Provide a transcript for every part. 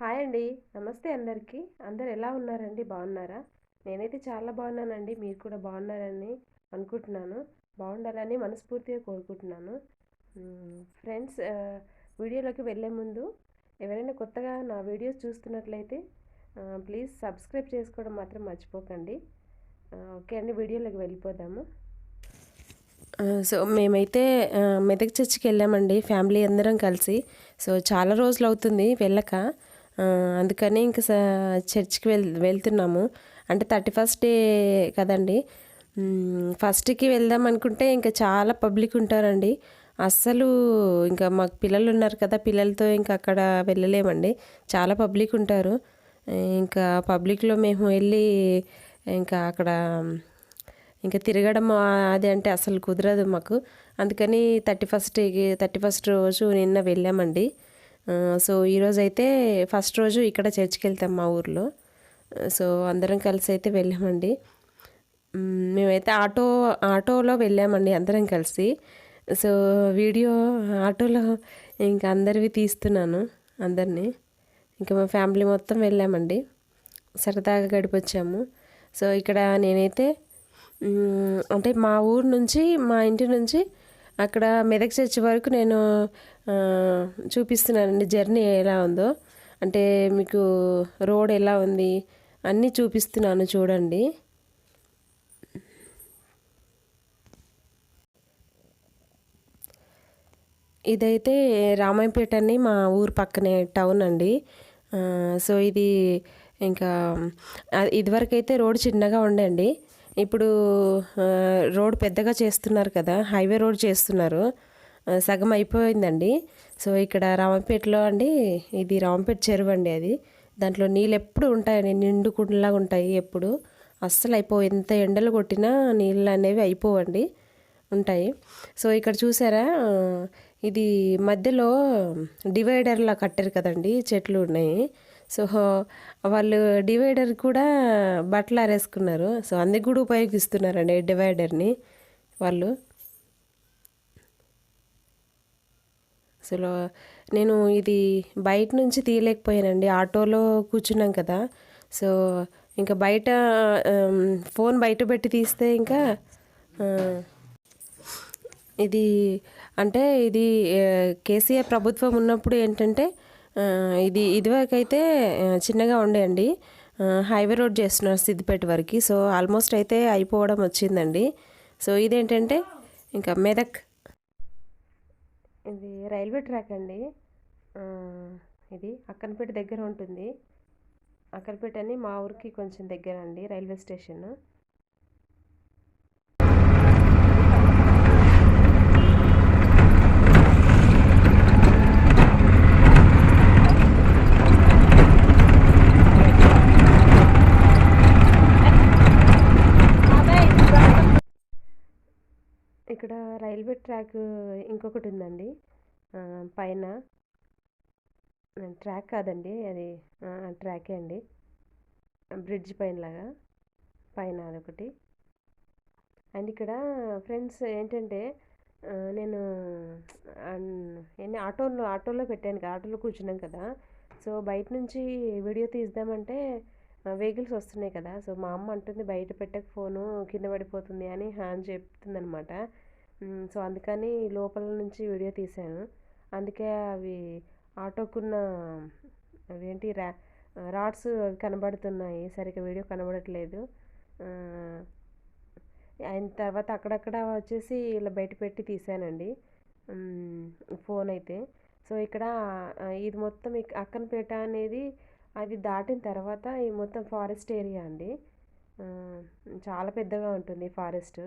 Hi అండి. నమస్తే అందరికీ. అందరు ఎలా ఉన్నారండి? బాగున్నారా? నేనైతే చాలా బాగున్నానండి. మీరు కూడా బాగున్నారని అనుకుంటున్నాను. బాగుండాలని మనస్ఫూర్తిగా కోరుకుంటున్నాను. ఫ్రెండ్స్ వీడియోలోకి వెళ్ళే ముందు ఎవరైనా కొత్తగా నా వీడియోస్ చూస్తున్నట్లయితే ప్లీజ్ సబ్స్క్రైబ్ చేసుకోవడం మాత్రం మర్చిపోకండి. ఓకే అండి. వీడియోలోకి వెళ్ళిపోదాము. సో మేమైతే మెదక్ చర్చికి వెళ్ళామండి. ఫ్యామిలీ అందరం కలిసి. సో చాలా రోజులు అవుతుంది వెళ్ళక. అందుకని ఇంక చర్చ్కి వెళ్ వెళ్తున్నాము. అంటే థర్టీ ఫస్ట్ డే కదండి. ఫస్ట్కి వెళ్దాం అనుకుంటే ఇంకా చాలా పబ్లిక్ ఉంటారండి. అస్సలు ఇంకా మాకు పిల్లలు ఉన్నారు కదా పిల్లలతో ఇంకా అక్కడ వెళ్ళలేమండి. చాలా పబ్లిక్ ఉంటారు. ఇంకా పబ్లిక్లో మేము వెళ్ళి ఇంకా అక్కడ ఇంకా తిరగడం అది అంటే అసలు కుదరదు మాకు. అందుకని థర్టీ ఫస్ట్కి థర్టీ ఫస్ట్ రోజు నిన్న వెళ్ళామండి. సో ఈరోజు అయితే ఫస్ట్ రోజు ఇక్కడ చర్చికి వెళ్తాం మా ఊర్లో. సో అందరం కలిసి అయితే వెళ్ళామండి. మేమైతే ఆటో ఆటోలో వెళ్ళామండి అందరం కలిసి. సో వీడియో ఆటోలో ఇంకా అందరివి తీస్తున్నాను అందరినీ. ఇంకా మా ఫ్యామిలీ మొత్తం వెళ్ళామండి. సరదాగా గడిపొచ్చాము. సో ఇక్కడ నేనైతే అంటే మా ఊరు నుంచి మా ఇంటి నుంచి అక్కడ మెదక్ చర్చి వరకు నేను చూపిస్తున్నానండి జర్నీ ఎలా ఉందో. అంటే మీకు రోడ్ ఎలా ఉంది అన్నీ చూపిస్తున్నాను చూడండి. ఇదైతే రామాయపేట అని మా ఊరు పక్కనే టౌన్ అండి. సో ఇది ఇంకా ఇదివరకైతే రోడ్ చిన్నగా ఉండండి ఇప్పుడు రోడ్ పెద్దగా చేస్తున్నారు కదా హైవే రోడ్ చేస్తున్నారు. సగం అయిపోయిందండి. సో ఇక్కడ రామంపేటలో అండి ఇది రామంపేట చెరువు అండి అది. దాంట్లో నీళ్ళు ఎప్పుడు ఉంటాయండి నిండు కుండలాగా ఉంటాయి ఎప్పుడు. అస్సలు అయిపో ఎంత ఎండలు కొట్టినా నీళ్ళు అనేవి అయిపోవండి ఉంటాయి. సో ఇక్కడ చూసారా ఇది మధ్యలో డివైడర్లా కట్టారు కదండి చెట్లు ఉన్నాయి. సో వాళ్ళు డివైడర్ కూడా బట్టలు ఆరేసుకున్నారు. సో అందుకు కూడా ఉపయోగిస్తున్నారండి డివైడర్ని వాళ్ళు. అసలు నేను ఇది బయట నుంచి తీయలేకపోయానండి. ఆటోలో కూర్చున్నాం కదా. సో ఇంకా బయట ఫోన్ బయట పెట్టి తీస్తే ఇంకా ఇది అంటే ఇది కేసీఆర్ ప్రభుత్వం ఉన్నప్పుడు ఏంటంటే ఇది ఇదివరకైతే చిన్నగా ఉండేయండి. హైవే రోడ్ చేస్తున్నారు సిద్దిపేట వరకు. సో ఆల్మోస్ట్ అయితే అయిపోవడం వచ్చిందండి. సో ఇదేంటంటే ఇంకా మెదక్ ఇది రైల్వే ట్రాక్ అండి. ఇది అక్కనపేట దగ్గర ఉంటుంది. అక్కనపేట అని మా ఊరికి కొంచెం దగ్గర అండి రైల్వే స్టేషన్ ఇక్కడ నాకు ఇంకొకటి ఉందండి. పైన. ట్రాక్ కాదండి. అది ట్రాకే అండి. బ్రిడ్జ్ పైన లాగా పైన అదొకటి. అండ్ ఇక్కడ ఫ్రెండ్స్ ఏంటంటే నేను ఎన్ని ఆటోలో ఆటోలో పెట్టాను ఆటోలో కూర్చున్నాం కదా. సో బయట నుంచి వీడియో తీద్దామంటే వెహికల్స్ వస్తున్నాయి కదా. సో మా అమ్మ అంటుంది బయట పెట్టక ఫోను కింద పడిపోతుంది అని హ్యాండ్ చెప్తుంది అనమాట సో అందుకని లోపల నుంచి వీడియో తీశాను. అందుకే అవి ఆటోకున్న అవేంటి రా రాడ్స్ అవి కనబడుతున్నాయి. సరిగ్గా వీడియో కనబడట్లేదు. అయిన తర్వాత అక్కడక్కడ వచ్చేసి ఇలా బయట పెట్టి తీసానండి ఫోన్ అయితే. సో ఇక్కడ ఇది మొత్తం అక్కనపేట అనేది అది దాటిన తర్వాత ఈ మొత్తం ఫారెస్ట్ ఏరియా అండి. చాలా పెద్దగా ఉంటుంది ఫారెస్ట్.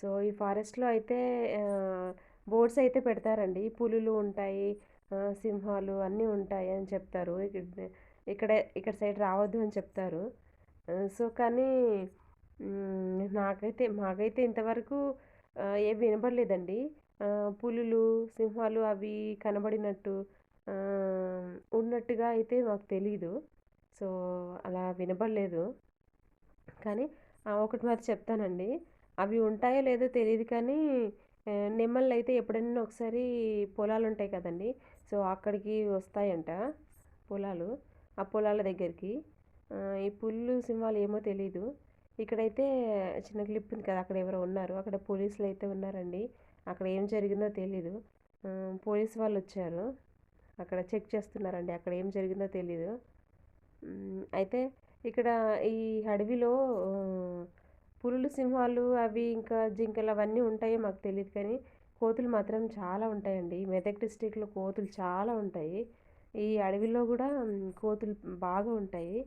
సో ఈ ఫారెస్ట్లో అయితే బోర్డ్స్ అయితే పెడతారండి. పులులు ఉంటాయి సింహాలు అన్నీ ఉంటాయి అని చెప్తారు. ఇక్కడ ఇక్కడ సైడ్ రావద్దు అని చెప్తారు. సో కానీ నాకైతే మాకైతే ఇంతవరకు ఏ వినపడలేదండి. పులులు సింహాలు అవి కనబడినట్టు ఉన్నట్టుగా అయితే మాకు తెలీదు. సో అలా వినపడలేదు. కానీ ఒకటి మరి చెప్తానండి. అవి ఉంటాయో లేదో తెలియదు కానీ నెమళ్ళు అయితే ఎప్పుడైనా ఒకసారి పొలాలు ఉంటాయి కదండి. సో అక్కడికి వస్తాయంట పొలాలు ఆ పొలాల దగ్గరికి. ఈ పుల్లు సింహాలు ఏమో తెలీదు. ఇక్కడైతే చిన్న క్లిప్ ఉంది కదా అక్కడ ఎవరో ఉన్నారు. అక్కడ పోలీసులు అయితే ఉన్నారండి. అక్కడ ఏం జరిగిందో తెలీదు. పోలీస్ వాళ్ళు వచ్చారు. అక్కడ చెక్ చేస్తున్నారండి అక్కడ ఏం జరిగిందో తెలీదు. అయితే ఇక్కడ ఈ అడవిలో పులులు సింహాలు అవి ఇంకా జింకలు అవన్నీ ఉంటాయో మాకు తెలియదు కానీ కోతులు మాత్రం చాలా ఉంటాయండి. మెదక్ డిస్టిక్లో కోతులు చాలా ఉంటాయి. ఈ అడవిలో కూడా కోతులు బాగా ఉంటాయి.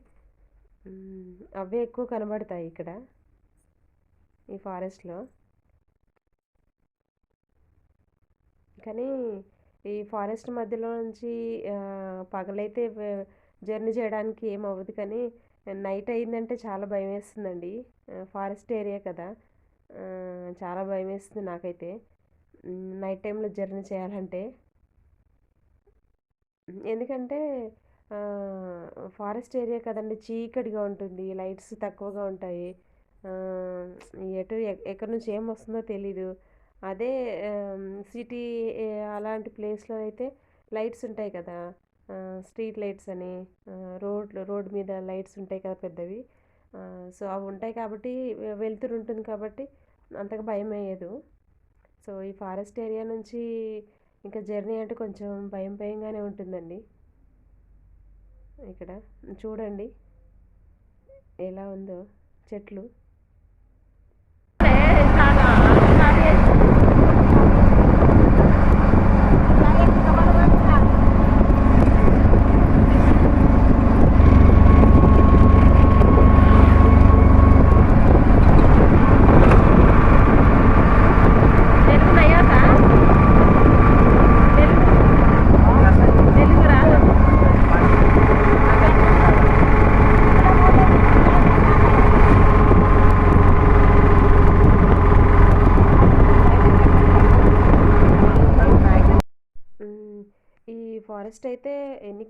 అవే ఎక్కువ కనబడతాయి ఇక్కడ ఈ ఫారెస్ట్లో. కానీ ఈ ఫారెస్ట్ మధ్యలో నుంచి పగలైతే జర్నీ చేయడానికి ఏమవ్వదు కానీ నైట్ అయిందంటే చాలా భయం వేస్తుందండి ఫారెస్ట్ ఏరియా కదా. చాలా భయం వేస్తుంది నాకైతే. నైట్ టైంలో జర్నీ చేయాలంటే. ఎందుకంటే ఫారెస్ట్ ఏరియా కదండి చీకటిగా ఉంటుంది లైట్స్ తక్కువగా ఉంటాయి. ఎటు ఎక్కడి నుంచి ఏం వస్తుందో తెలీదు. అదే సిటీ అలాంటి ప్లేస్లో అయితే లైట్స్ ఉంటాయి కదా. స్ట్రీట్ లైట్స్ అని రోడ్లు రోడ్ మీద లైట్స్ ఉంటాయి కదా పెద్దవి. సో అవి ఉంటాయి కాబట్టి వెలుతురు ఉంటుంది కాబట్టి అంతగా భయం వేయదు. సో ఈ ఫారెస్ట్ ఏరియా నుంచి ఇంకా జర్నీ అంటే కొంచెం భయం భయంగానే ఉంటుందండి. ఇక్కడ చూడండి ఎలా ఉందో చెట్లు.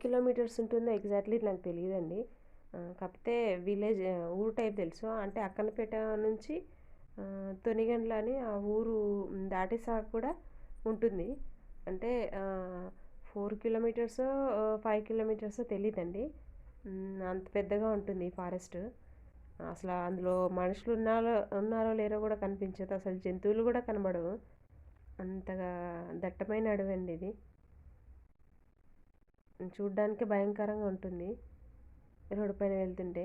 కిలోమీటర్స్ ఉంటుందో ఎగ్జాక్ట్లీ నాకు తెలియదండి. కాకపోతే విలేజ్ ఊరు టైప్ తెలుసు. అంటే అక్కనపేట నుంచి తొనిగండ్ల అని ఆ ఊరు దాటేసాక కూడా ఉంటుంది. అంటే ఫోర్ కిలోమీటర్స్ ఫైవ్ కిలోమీటర్స్ తెలియదండి అంత పెద్దగా ఉంటుంది ఫారెస్ట్. అసలు అందులో మనుషులు ఉన్నారో ఉన్నారో లేరో కూడా కనిపించదు. అసలు జంతువులు కూడా కనబడవు. అంతగా దట్టమైన అడవి అండి ఇది. చూడ్డానికి భయంకరంగా ఉంటుంది. రోడ్డు పైన వెళ్తుంటే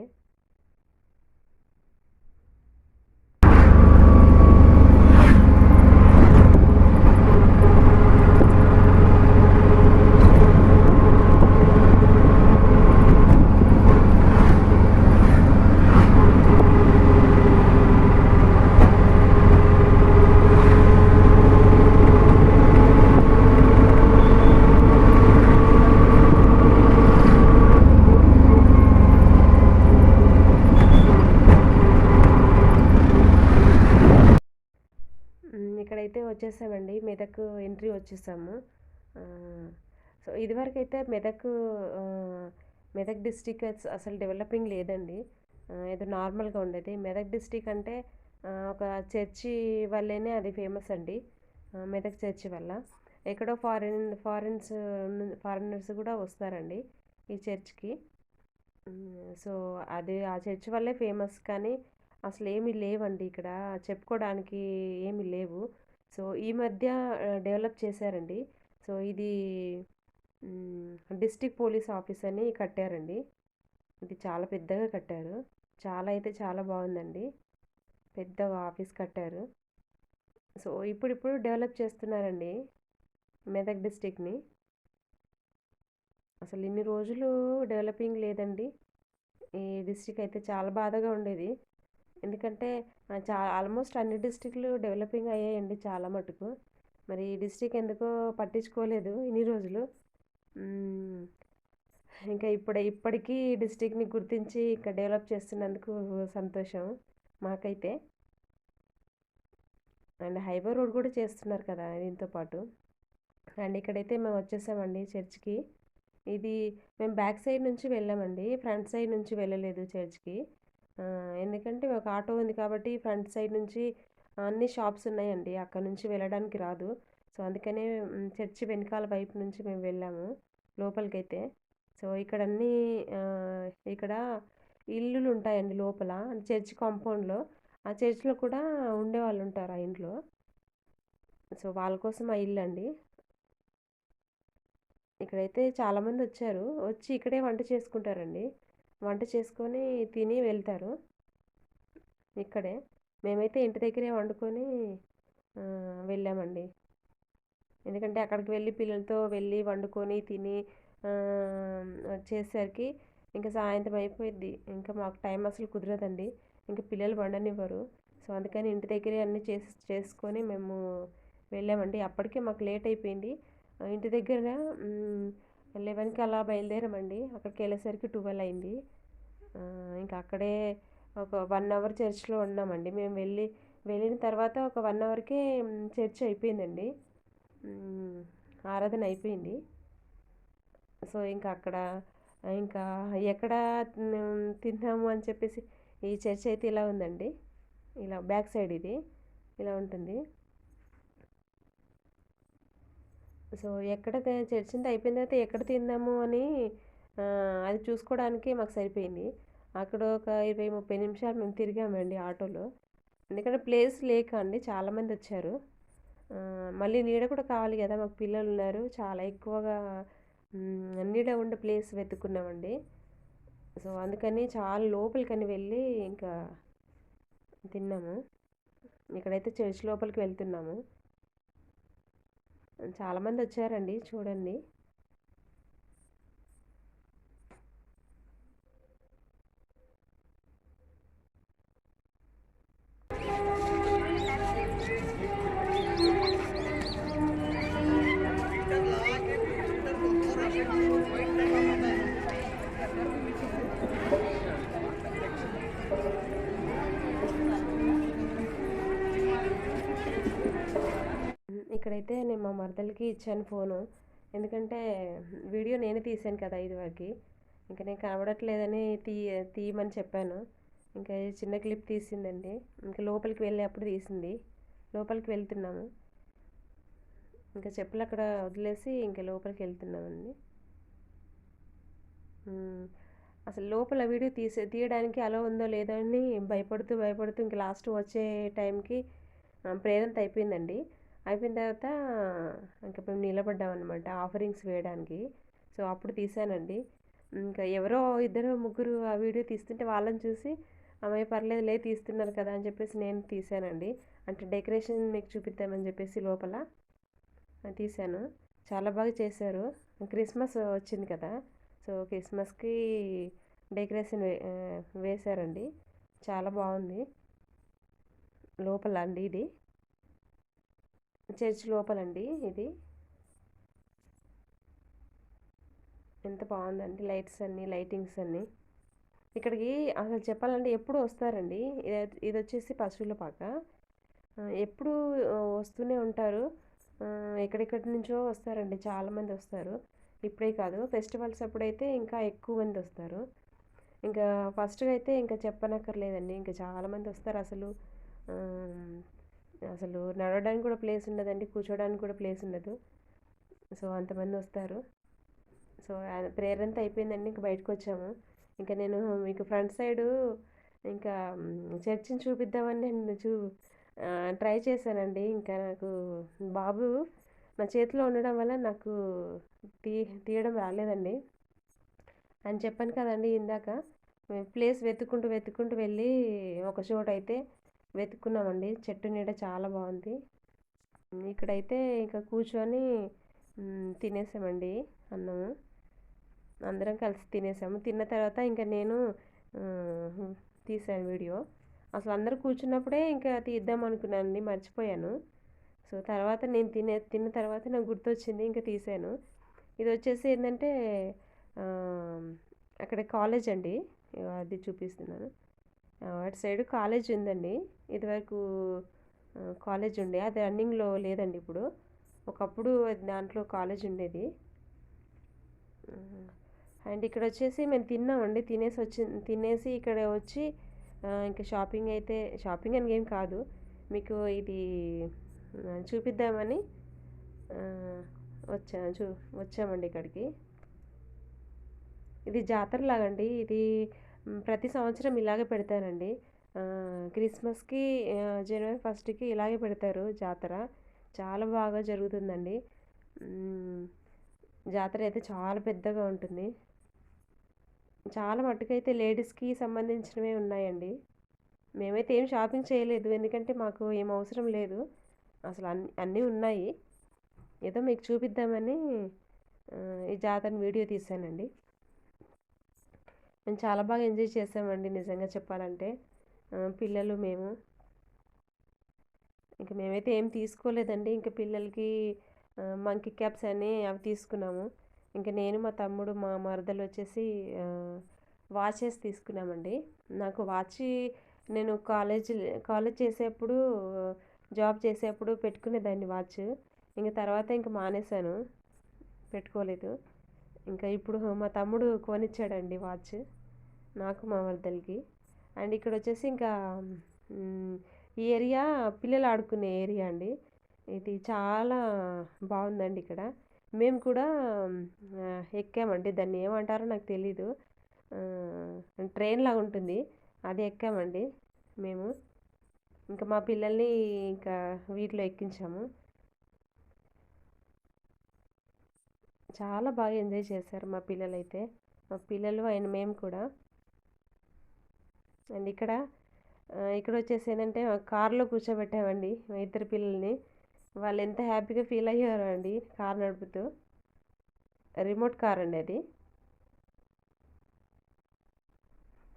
ఇక్కడైతే వచ్చేసామండి మెదక్ ఎంట్రీ వచ్చేసాము. సో ఇదివరకు అయితే మెదక్ మెదక్ డిస్టిక్ అసలు డెవలపింగ్ లేదండి. ఏదో నార్మల్గా ఉండేది. మెదక్ డిస్టిక్ అంటే ఒక చర్చి వల్లనే అది ఫేమస్ అండి. మెదక్ చర్చి వల్ల. ఎక్కడో ఫారిన్ ఫారిన్స్ ఫారినర్స్ కూడా వస్తారండి ఈ చర్చ్కి. సో అది ఆ చర్చ్ వల్లే ఫేమస్ కానీ అసలు ఏమీ లేవండి ఇక్కడ. చెప్పుకోవడానికి ఏమీ లేవు. సో ఈ మధ్య డెవలప్ చేశారండి. సో ఇది డిస్టిక్ పోలీస్ ఆఫీస్ అని కట్టారండి. ఇది చాలా పెద్దగా కట్టారు. చాలా అయితే చాలా బాగుందండి. పెద్దగా ఆఫీస్ కట్టారు. సో ఇప్పుడిప్పుడు డెవలప్ చేస్తున్నారండి మెదక్ డిస్టిక్ని అసలు ఇన్ని రోజులు డెవలపింగ్ లేదండి. ఈ డిస్టిక్ అయితే చాలా బాధగా ఉండేది. ఎందుకంటే చా ఆల్మోస్ట్ అన్ని డిస్టిక్లు డెవలపింగ్ అయ్యాయండి చాలా మటుకు. మరి ఈ డిస్టిక్ ఎందుకో పట్టించుకోలేదు ఇన్ని రోజులు. ఇంకా ఇప్పుడు ఇప్పటికీ డిస్టిక్ని గుర్తించి ఇక్కడ డెవలప్ చేస్తున్నందుకు సంతోషం మాకైతే. అండ్ హైవే రోడ్ కూడా చేస్తున్నారు కదా దీంతో పాటు. అండ్ ఇక్కడైతే మేము వచ్చేసామండి చర్చ్కి. ఇది మేము బ్యాక్ సైడ్ నుంచి వెళ్ళామండి ఫ్రంట్ సైడ్ నుంచి వెళ్ళలేదు చర్చ్కి. ఎందుకంటే ఒక ఆటో ఉంది కాబట్టి ఫ్రంట్ సైడ్ నుంచి అన్ని షాప్స్ ఉన్నాయండి. అక్కడ నుంచి వెళ్ళడానికి రాదు. సో అందుకనే చర్చి వెనకాల వైపు నుంచి మేము వెళ్ళాము లోపలికైతే. సో ఇక్కడ అన్ని ఇక్కడ ఇల్లులు ఉంటాయండి లోపల. చర్చ్ కాంపౌండ్లో. ఆ చర్చ్లో కూడా ఉండేవాళ్ళు ఉంటారు ఆ ఇంట్లో. సో వాళ్ళ కోసం ఆ ఇల్లు అండి. ఇక్కడైతే చాలామంది వచ్చారు. వచ్చి ఇక్కడే వంట చేసుకుంటారండి. వంట చేసుకొని తిని వెళ్తారు. ఇక్కడే. మేమైతే ఇంటి దగ్గరే వండుకొని వెళ్ళామండి. ఎందుకంటే అక్కడికి వెళ్ళి పిల్లలతో వెళ్ళి వండుకొని తిని వచ్చేసరికి ఇంకా సాయంత్రం అయిపోయింది ఇంకా మాకు టైం అసలు కుదరదండి. ఇంకా పిల్లలు వండనివ్వరు. సో అందుకని ఇంటి దగ్గరే అన్నీ చేసి చేసుకొని మేము వెళ్ళామండి. అప్పటికే మాకు లేట్ అయిపోయింది. ఇంటి దగ్గర లెవెన్కి అలా బయలుదేరామండి. అక్కడికి వెళ్ళేసరికి ట్వెల్వ్ అయింది. ఇంకా అక్కడే ఒక వన్ అవర్ చర్చ్లో ఉన్నామండి. మేము వెళ్ళి వెళ్ళిన తర్వాత ఒక వన్ అవర్కే చర్చ్ అయిపోయిందండి. ఆరాధన అయిపోయింది. సో ఇంకా అక్కడ ఇంకా ఎక్కడ తిన్నాము తిందాము అని చెప్పేసి ఈ చర్చ్ అయితే ఇలా ఉందండి. ఇలా బ్యాక్ సైడ్ ఇది ఇలా ఉంటుంది. సో ఎక్కడ చర్చింది అయిపోయిన తర్వాత ఎక్కడ తిందాము అని అది చూసుకోవడానికి మాకు సరిపోయింది. అక్కడ ఒక ఇరవై ముప్పై నిమిషాలు మేము తిరిగామండి ఆటోలో. ఎందుకంటే ప్లేస్ లేక అండి చాలామంది వచ్చారు. మళ్ళీ నీడ కూడా కావాలి కదా మాకు పిల్లలు ఉన్నారు. చాలా ఎక్కువగా నీడ ఉండే ప్లేస్ వెతుక్కున్నామండి. సో అందుకని చాలా లోపలికని వెళ్ళి ఇంకా తిన్నాము. ఇక్కడైతే చర్చ్ లోపలికి వెళ్తున్నాము. చాలామంది వచ్చారండి చూడండి. ఇక్కడైతే నేను మా మరదలకి ఇచ్చాను ఫోను. ఎందుకంటే వీడియో నేనే తీసాను కదా ఇదివరకు ఇంకా నేను కనబడట్లేదని తీ తీయమని చెప్పాను. ఇంకా చిన్న క్లిప్ తీసిందండి. ఇంకా లోపలికి వెళ్ళేప్పుడు తీసింది. లోపలికి వెళ్తున్నాము. ఇంకా చెప్పులు అక్కడ వదిలేసి ఇంకా లోపలికి వెళ్తున్నామండి. అసలు లోపల వీడియో తీసే తీయడానికి అలా ఉందో లేదో అని భయపడుతూ భయపడుతూ ఇంకా లాస్ట్ వచ్చే టైంకి ప్రేరంత అయిపోయిందండి. అయిపోయిన తర్వాత ఇంకా మేము నిలబడ్డామన్నమాట ఆఫరింగ్స్ వేయడానికి. సో అప్పుడు తీసానండి. ఇంకా ఎవరో ఇద్దరు ముగ్గురు ఆ వీడియో తీస్తుంటే వాళ్ళని చూసి అమ్మాయి పర్లేదు లే తీస్తున్నారు కదా అని చెప్పేసి నేను తీసానండి. అంటే డెకరేషన్ మీకు చూపిద్దామని చెప్పేసి లోపల తీశాను చాలా బాగా చేశారు. క్రిస్మస్ వచ్చింది కదా. సో క్రిస్మస్కి డెకరేషన్ వేశారండి. చాలా బాగుంది. లోపల అండి ఇది. చర్చ్ లోపలండి ఇది. ఎంత బాగుందండి లైట్స్ అన్నీ లైటింగ్స్ అన్నీ. ఇక్కడికి అసలు చెప్పాలంటే ఎప్పుడు వస్తారండి? ఇది ఇది వచ్చేసి పశువుల పాక. ఎప్పుడు వస్తూనే ఉంటారు. ఎక్కడెక్కడి నుంచో వస్తారండి చాలామంది వస్తారు. ఇప్పుడే కాదు ఫెస్టివల్స్ అప్పుడైతే ఇంకా ఎక్కువ మంది వస్తారు. ఇంకా ఫస్ట్గా అయితే ఇంకా చెప్పనక్కర్లేదండి ఇంకా చాలామంది వస్తారు అసలు. అసలు నడవడానికి కూడా ప్లేస్ ఉండదండి కూర్చోడానికి కూడా ప్లేస్ ఉండదు. సో అంతమంది వస్తారు. సో ప్రేయర్ అంతా అయిపోయిందండి ఇంకా బయటకు వచ్చాము. ఇంకా నేను మీకు ఫ్రంట్ సైడు ఇంకా చర్చిని చూపిద్దామని నేను చూ ట్రై చేశానండి. ఇంకా నాకు బాబు నా చేతిలో ఉండడం వల్ల నాకు తీ తీయడం రాలేదండి. అని చెప్పాను కదండి ఇందాక. ప్లేస్ వెతుక్కుంటూ వెతుక్కుంటూ వెళ్ళి ఒక చోట అయితే వెతుక్కున్నామండి. చెట్టు నీడ చాలా బాగుంది. ఇక్కడైతే ఇంకా కూర్చొని తినేసామండి అన్నము. అందరం కలిసి తినేసాము. తిన్న తర్వాత ఇంకా నేను తీసాను వీడియో. అసలు అందరూ కూర్చున్నప్పుడే ఇంకా తీద్దాం అనుకున్నానండి మర్చిపోయాను. సో తర్వాత నేను తినే తిన్న తర్వాత నాకు గుర్తొచ్చింది ఇంకా తీసాను. ఇది వచ్చేసి ఏంటంటే అక్కడ కాలేజ్ అండి. అది చూపిస్తున్నాను. అటు సైడ్ కాలేజ్ ఉందండి. ఇదివరకు కాలేజ్ ఉండే. అది రన్నింగ్లో లేదండి ఇప్పుడు. ఒకప్పుడు దాంట్లో కాలేజ్ ఉండేది. అండ్ ఇక్కడ వచ్చేసి మేము తిన్నామండి. తినేసి వచ్చి తినేసి ఇక్కడ వచ్చి ఇంకా షాపింగ్ అయితే షాపింగ్ అని ఏం కాదు. మీకు ఇది చూపిద్దామని వచ్చా చూ వచ్చామండి ఇక్కడికి. ఇది జాతర లాగండి ఇది ప్రతి సంవత్సరం ఇలాగే పెడతారండి. క్రిస్మస్కి జనవరి ఫస్ట్కి ఇలాగే పెడతారు జాతర. చాలా బాగా జరుగుతుందండి. జాతర అయితే చాలా పెద్దగా ఉంటుంది. చాలా మట్టుకైతే లేడీస్కి సంబంధించినవే ఉన్నాయండి. మేమైతే ఏం షాపింగ్ చేయలేదు. ఎందుకంటే మాకు ఏం అవసరం లేదు. అసలు అన్ని అన్నీ ఉన్నాయి. ఏదో మీకు చూపిద్దామని ఈ జాతరని వీడియో తీసానండి. మేము చాలా బాగా ఎంజాయ్ చేసామండి నిజంగా చెప్పాలంటే. పిల్లలు మేము. ఇంక మేమైతే ఏం తీసుకోలేదండి. ఇంకా పిల్లలకి మంకీ క్యాప్స్ అని అవి తీసుకున్నాము. ఇంకా నేను మా తమ్ముడు మా మరదలు వచ్చేసి వాచెస్ తీసుకున్నామండి. నాకు వాచ్ నేను కాలేజ్ కాలేజ్ చేసేప్పుడు జాబ్ చేసేప్పుడు పెట్టుకునేదాన్ని వాచ్. ఇంక తర్వాత ఇంక మానేశాను. పెట్టుకోలేదు. ఇంకా ఇప్పుడు మా తమ్ముడు కొనిచ్చాడండి వాచ్. నాకు మా మరదలకి. అండ్ ఇక్కడ వచ్చేసి ఇంకా ఈ ఏరియా పిల్లలు ఆడుకునే ఏరియా అండి. ఇది చాలా బాగుందండి ఇక్కడ. మేము కూడా ఎక్కామండి. దాన్ని ఏమంటారో నాకు తెలీదు. ట్రైన్ లాగా ఉంటుంది. అది ఎక్కామండి మేము. ఇంకా మా పిల్లల్ని ఇంకా వీటిలో ఎక్కించాము. చాలా బాగా ఎంజాయ్ చేశారు మా పిల్లలైతే. మా పిల్లలు అయిన మేము కూడా. అండ్ ఇక్కడ ఇక్కడ వచ్చేసి ఏంటంటే కార్లో కూర్చోబెట్టామండి మా ఇద్దరు పిల్లల్ని. వాళ్ళు ఎంత హ్యాపీగా ఫీల్ అయ్యారో అండి కార్ నడుపుతూ. రిమోట్ కార్ అండి అది.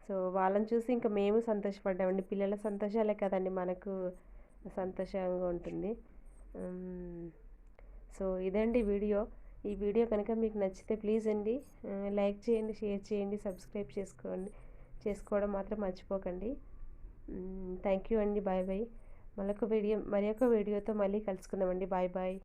సో వాళ్ళని చూసి ఇంకా మేము సంతోషపడ్డామండి. పిల్లల సంతోషాలే కదండి మనకు సంతోషంగా ఉంటుంది. సో ఇదండి వీడియో. ఈ వీడియో కనుక మీకు నచ్చితే ప్లీజ్ అండి లైక్ చేయండి షేర్ చేయండి సబ్స్క్రైబ్ చేసుకోండి. చేసుకోవడం మాత్రం మర్చిపోకండి. థ్యాంక్ యూ అండి. Bye bye. మరొక వీడియో మరి ఒక వీడియోతో మళ్ళీ కలుసుకుందామండి. Bye bye.